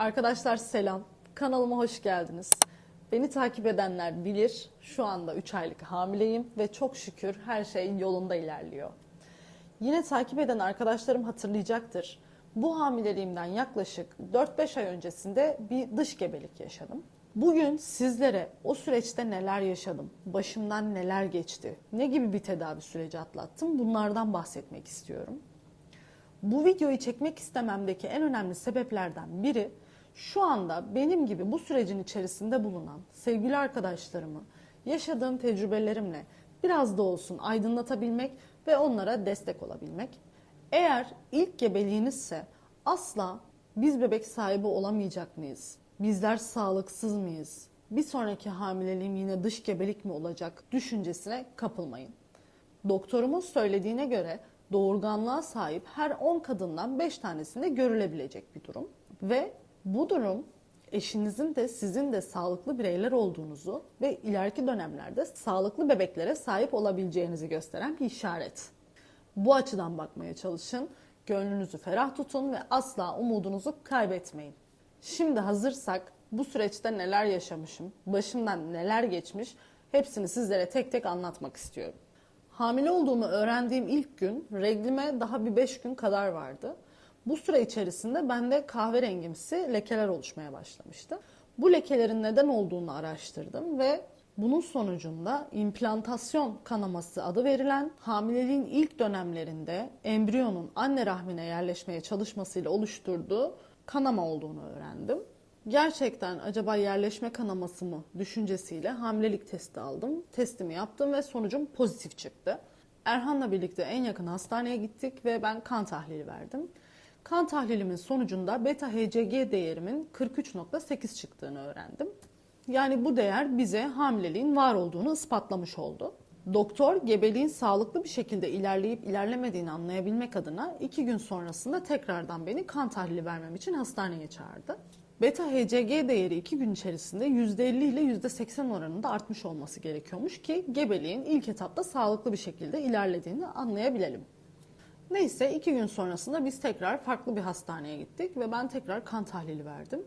Arkadaşlar selam. Kanalıma hoş geldiniz. Beni takip edenler bilir. Şu anda 3 aylık hamileyim ve çok şükür her şey yolunda ilerliyor. Yine takip eden arkadaşlarım hatırlayacaktır. Bu hamileliğimden yaklaşık 4-5 ay öncesinde bir dış gebelik yaşadım. Bugün sizlere o süreçte neler yaşadım, başımdan neler geçti, ne gibi bir tedavi süreci atlattım bunlardan bahsetmek istiyorum. Bu videoyu çekmek istememdeki en önemli sebeplerden biri şu anda benim gibi bu sürecin içerisinde bulunan sevgili arkadaşlarımı yaşadığım tecrübelerimle biraz da olsun aydınlatabilmek ve onlara destek olabilmek. Eğer ilk gebeliğinizse asla biz bebek sahibi olamayacak mıyız? Bizler sağlıksız mıyız? Bir sonraki hamileliğim yine dış gebelik mi olacak düşüncesine kapılmayın. Doktorumuz söylediğine göre doğurganlığa sahip her 10 kadından 5 tanesinde görülebilecek bir durum. Ve bu durum eşinizin de sizin de sağlıklı bireyler olduğunuzu ve ileriki dönemlerde sağlıklı bebeklere sahip olabileceğinizi gösteren bir işaret. Bu açıdan bakmaya çalışın. Gönlünüzü ferah tutun ve asla umudunuzu kaybetmeyin. Şimdi hazırsak bu süreçte neler yaşamışım, başımdan neler geçmiş hepsini sizlere tek tek anlatmak istiyorum. Hamile olduğumu öğrendiğim ilk gün reglime daha bir 5 gün kadar vardı. Bu süre içerisinde bende kahverengimsi lekeler oluşmaya başlamıştı. Bu lekelerin neden olduğunu araştırdım ve bunun sonucunda implantasyon kanaması adı verilen hamileliğin ilk dönemlerinde embriyonun anne rahmine yerleşmeye çalışmasıyla oluşturduğu kanama olduğunu öğrendim. Gerçekten acaba yerleşme kanaması mı düşüncesiyle hamilelik testi aldım. Testimi yaptım ve sonucum pozitif çıktı. Erhan'la birlikte en yakın hastaneye gittik ve ben kan tahlili verdim. Kan tahlilimin sonucunda beta HCG değerimin 43.8 çıktığını öğrendim. Yani bu değer bize hamileliğin var olduğunu ispatlamış oldu. Doktor gebeliğin sağlıklı bir şekilde ilerleyip ilerlemediğini anlayabilmek adına iki gün sonrasında tekrardan beni kan tahlili vermem için hastaneye çağırdı. Beta HCG değeri 2 gün içerisinde %50 ile %80 oranında artmış olması gerekiyormuş ki gebeliğin ilk etapta sağlıklı bir şekilde ilerlediğini anlayabilelim. Neyse 2 gün sonrasında biz tekrar farklı bir hastaneye gittik ve ben tekrar kan tahlili verdim.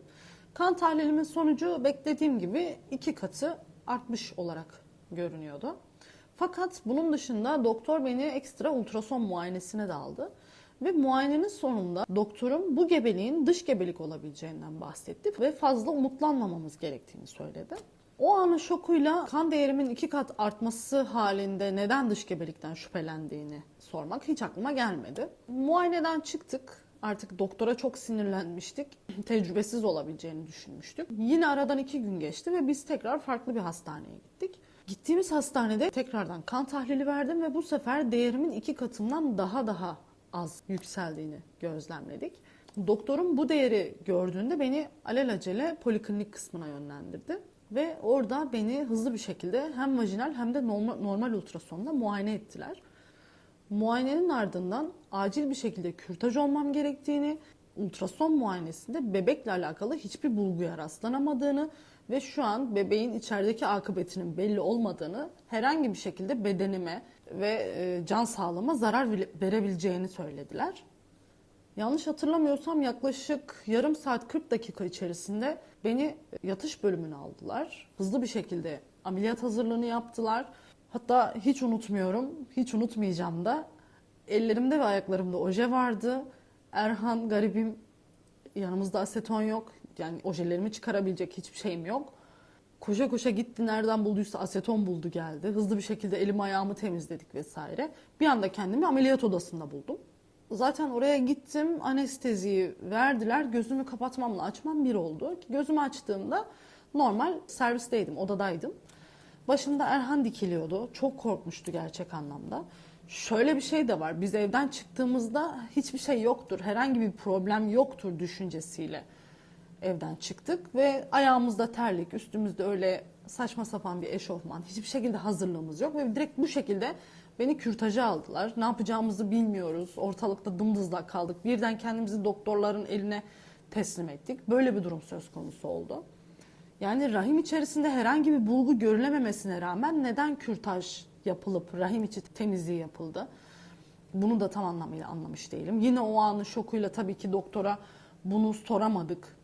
Kan tahlilimin sonucu beklediğim gibi iki katı artmış olarak görünüyordu. Fakat bunun dışında doktor beni ekstra ultrason muayenesine de aldı. Ve muayenenin sonunda doktorum bu gebeliğin dış gebelik olabileceğinden bahsetti ve fazla umutlanmamamız gerektiğini söyledi. O anın şokuyla kan değerimin iki kat artması halinde neden dış gebelikten şüphelendiğini sormak hiç aklıma gelmedi. Muayeneden çıktık. Artık doktora çok sinirlenmiştik. Tecrübesiz olabileceğini düşünmüştük. Yine aradan iki gün geçti ve biz tekrar farklı bir hastaneye gittik. Gittiğimiz hastanede tekrardan kan tahlili verdim ve bu sefer değerimin iki katından daha daha az yükseldiğini gözlemledik. Doktorum bu değeri gördüğünde beni alelacele poliklinik kısmına yönlendirdi. Ve orada beni hızlı bir şekilde hem vajinal hem de normal, normal ultrasonla muayene ettiler. Muayenenin ardından acil bir şekilde kürtaj olmam gerektiğini, ultrason muayenesinde bebekle alakalı hiçbir bulguya rastlanamadığını ve şu an bebeğin içerideki akıbetinin belli olmadığını, herhangi bir şekilde bedenime ve e, can sağlığıma zarar verebileceğini söylediler. Yanlış hatırlamıyorsam yaklaşık yarım saat 40 dakika içerisinde beni yatış bölümüne aldılar. Hızlı bir şekilde ameliyat hazırlığını yaptılar. Hatta hiç unutmuyorum, hiç unutmayacağım da ellerimde ve ayaklarımda oje vardı. Erhan garibim yanımızda aseton yok. Yani ojelerimi çıkarabilecek hiçbir şeyim yok. Koşa koşa gitti nereden bulduysa aseton buldu geldi. Hızlı bir şekilde elimi ayağımı temizledik vesaire. Bir anda kendimi ameliyat odasında buldum. Zaten oraya gittim anesteziyi verdiler. Gözümü kapatmamla açmam bir oldu. Gözümü açtığımda normal servisteydim odadaydım. Başımda Erhan dikiliyordu. Çok korkmuştu gerçek anlamda. Şöyle bir şey de var. Biz evden çıktığımızda hiçbir şey yoktur. Herhangi bir problem yoktur düşüncesiyle evden çıktık ve ayağımızda terlik, üstümüzde öyle saçma sapan bir eşofman, hiçbir şekilde hazırlığımız yok ve direkt bu şekilde beni kürtaja aldılar. Ne yapacağımızı bilmiyoruz. Ortalıkta dımdızlak kaldık. Birden kendimizi doktorların eline teslim ettik. Böyle bir durum söz konusu oldu. Yani rahim içerisinde herhangi bir bulgu görülememesine rağmen neden kürtaj yapılıp rahim içi temizliği yapıldı? Bunu da tam anlamıyla anlamış değilim. Yine o anın şokuyla tabii ki doktora bunu soramadık.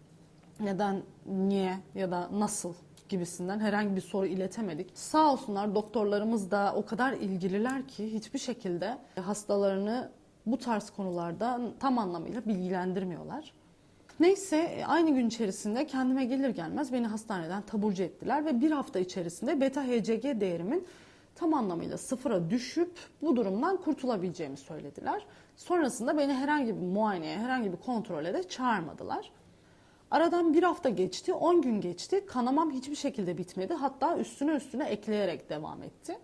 neden, niye ya da nasıl gibisinden herhangi bir soru iletemedik. Sağ olsunlar doktorlarımız da o kadar ilgililer ki hiçbir şekilde hastalarını bu tarz konularda tam anlamıyla bilgilendirmiyorlar. Neyse aynı gün içerisinde kendime gelir gelmez beni hastaneden taburcu ettiler ve bir hafta içerisinde beta HCG değerimin tam anlamıyla sıfıra düşüp bu durumdan kurtulabileceğimi söylediler. Sonrasında beni herhangi bir muayeneye, herhangi bir kontrole de çağırmadılar. Aradan bir hafta geçti, 10 gün geçti. Kanamam hiçbir şekilde bitmedi. Hatta üstüne üstüne ekleyerek devam etti.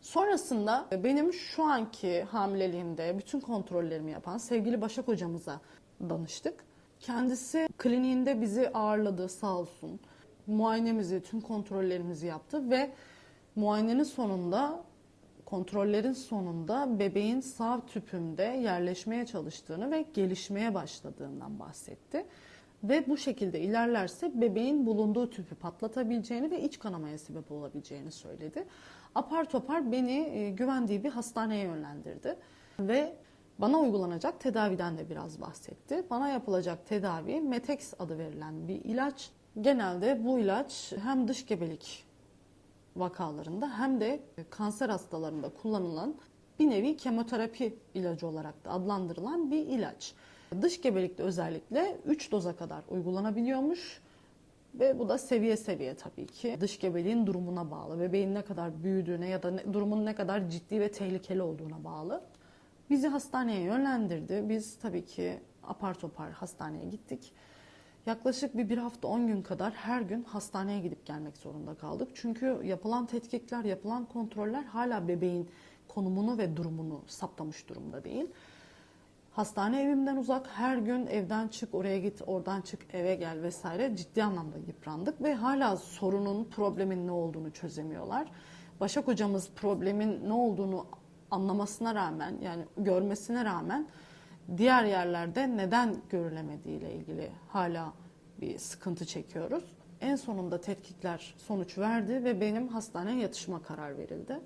Sonrasında benim şu anki hamileliğimde bütün kontrollerimi yapan sevgili Başak hocamıza danıştık. Kendisi kliniğinde bizi ağırladı sağ olsun. Muayenemizi, tüm kontrollerimizi yaptı ve muayenenin sonunda kontrollerin sonunda bebeğin sağ tüpümde yerleşmeye çalıştığını ve gelişmeye başladığından bahsetti. Ve bu şekilde ilerlerse bebeğin bulunduğu tüpü patlatabileceğini ve iç kanamaya sebep olabileceğini söyledi. Apar topar beni e, güvendiği bir hastaneye yönlendirdi. Ve bana uygulanacak tedaviden de biraz bahsetti. Bana yapılacak tedavi Metex adı verilen bir ilaç. Genelde bu ilaç hem dış gebelik vakalarında hem de kanser hastalarında kullanılan bir nevi kemoterapi ilacı olarak da adlandırılan bir ilaç. Dış gebelikte özellikle 3 doza kadar uygulanabiliyormuş. Ve bu da seviye seviye tabii ki dış gebeliğin durumuna bağlı. Bebeğin ne kadar büyüdüğüne ya da ne, durumun ne kadar ciddi ve tehlikeli olduğuna bağlı. Bizi hastaneye yönlendirdi. Biz tabii ki apar topar hastaneye gittik. Yaklaşık bir, bir hafta 10 gün kadar her gün hastaneye gidip gelmek zorunda kaldık. Çünkü yapılan tetkikler, yapılan kontroller hala bebeğin konumunu ve durumunu saptamış durumda değil. Hastane evimden uzak, her gün evden çık, oraya git, oradan çık, eve gel vesaire ciddi anlamda yıprandık ve hala sorunun, problemin ne olduğunu çözemiyorlar. Başak hocamız problemin ne olduğunu anlamasına rağmen yani görmesine rağmen diğer yerlerde neden görülemediği ilgili hala bir sıkıntı çekiyoruz. En sonunda tetkikler sonuç verdi ve benim hastaneye yatışma karar verildi.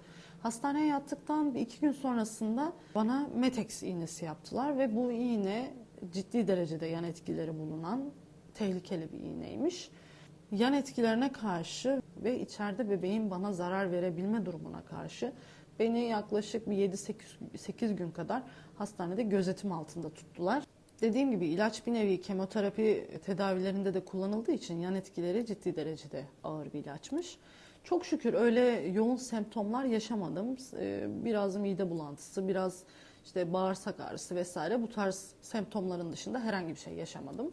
Hastaneye yattıktan iki gün sonrasında bana Metex iğnesi yaptılar ve bu iğne ciddi derecede yan etkileri bulunan tehlikeli bir iğneymiş. Yan etkilerine karşı ve içeride bebeğin bana zarar verebilme durumuna karşı beni yaklaşık bir 7-8 gün kadar hastanede gözetim altında tuttular. Dediğim gibi ilaç bir nevi kemoterapi tedavilerinde de kullanıldığı için yan etkileri ciddi derecede ağır bir ilaçmış. Çok şükür öyle yoğun semptomlar yaşamadım. Ee, Biraz mide bulantısı, biraz işte bağırsak ağrısı vesaire bu tarz semptomların dışında herhangi bir şey yaşamadım.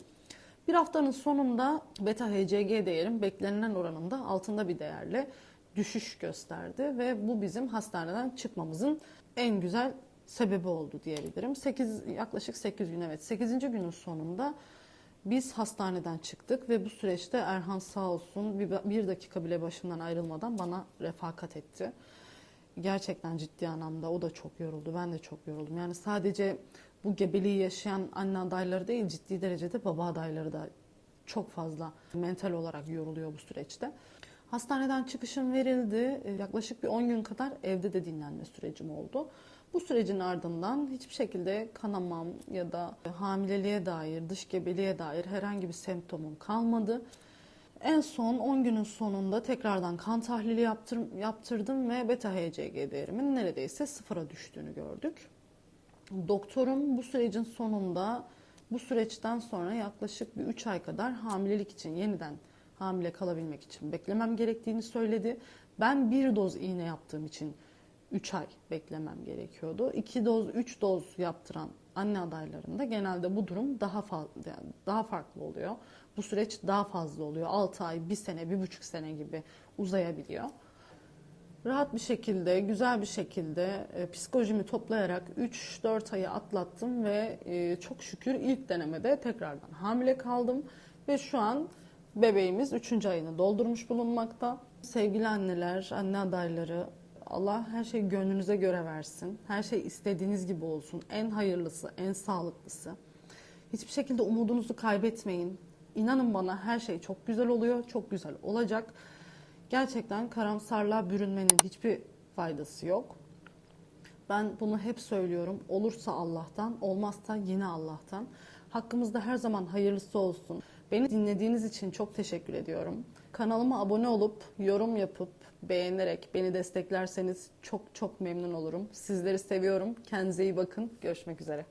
Bir haftanın sonunda beta HCG değerim beklenilen oranında altında bir değerle düşüş gösterdi ve bu bizim hastaneden çıkmamızın en güzel sebebi oldu diyebilirim. 8 yaklaşık 8 gün evet 8. günün sonunda biz hastaneden çıktık ve bu süreçte Erhan sağ olsun bir, bir dakika bile başımdan ayrılmadan bana refakat etti. Gerçekten ciddi anlamda o da çok yoruldu. Ben de çok yoruldum. Yani sadece bu gebeliği yaşayan anne adayları değil ciddi derecede baba adayları da çok fazla mental olarak yoruluyor bu süreçte. Hastaneden çıkışım verildi. Yaklaşık bir 10 gün kadar evde de dinlenme sürecim oldu. Bu sürecin ardından hiçbir şekilde kanamam ya da hamileliğe dair, dış gebeliğe dair herhangi bir semptomum kalmadı. En son 10 günün sonunda tekrardan kan tahlili yaptır, yaptırdım ve beta HCG değerimin neredeyse sıfıra düştüğünü gördük. Doktorum bu sürecin sonunda bu süreçten sonra yaklaşık bir 3 ay kadar hamilelik için yeniden hamile kalabilmek için beklemem gerektiğini söyledi. Ben bir doz iğne yaptığım için 3 ay beklemem gerekiyordu. 2 doz, 3 doz yaptıran anne adaylarında genelde bu durum daha fazla yani daha farklı oluyor. Bu süreç daha fazla oluyor. 6 ay, 1 sene, 1,5 sene gibi uzayabiliyor. Rahat bir şekilde, güzel bir şekilde e, psikolojimi toplayarak 3-4 ayı atlattım ve e, çok şükür ilk denemede tekrardan hamile kaldım ve şu an bebeğimiz 3. ayını doldurmuş bulunmakta. Sevgili anneler, anne adayları Allah her şeyi gönlünüze göre versin. Her şey istediğiniz gibi olsun. En hayırlısı, en sağlıklısı. Hiçbir şekilde umudunuzu kaybetmeyin. İnanın bana her şey çok güzel oluyor, çok güzel olacak. Gerçekten karamsarlığa bürünmenin hiçbir faydası yok. Ben bunu hep söylüyorum. Olursa Allah'tan, olmazsa yine Allah'tan. Hakkımızda her zaman hayırlısı olsun. Beni dinlediğiniz için çok teşekkür ediyorum. Kanalıma abone olup, yorum yapıp, beğenerek beni desteklerseniz çok çok memnun olurum. Sizleri seviyorum. Kendinize iyi bakın. Görüşmek üzere.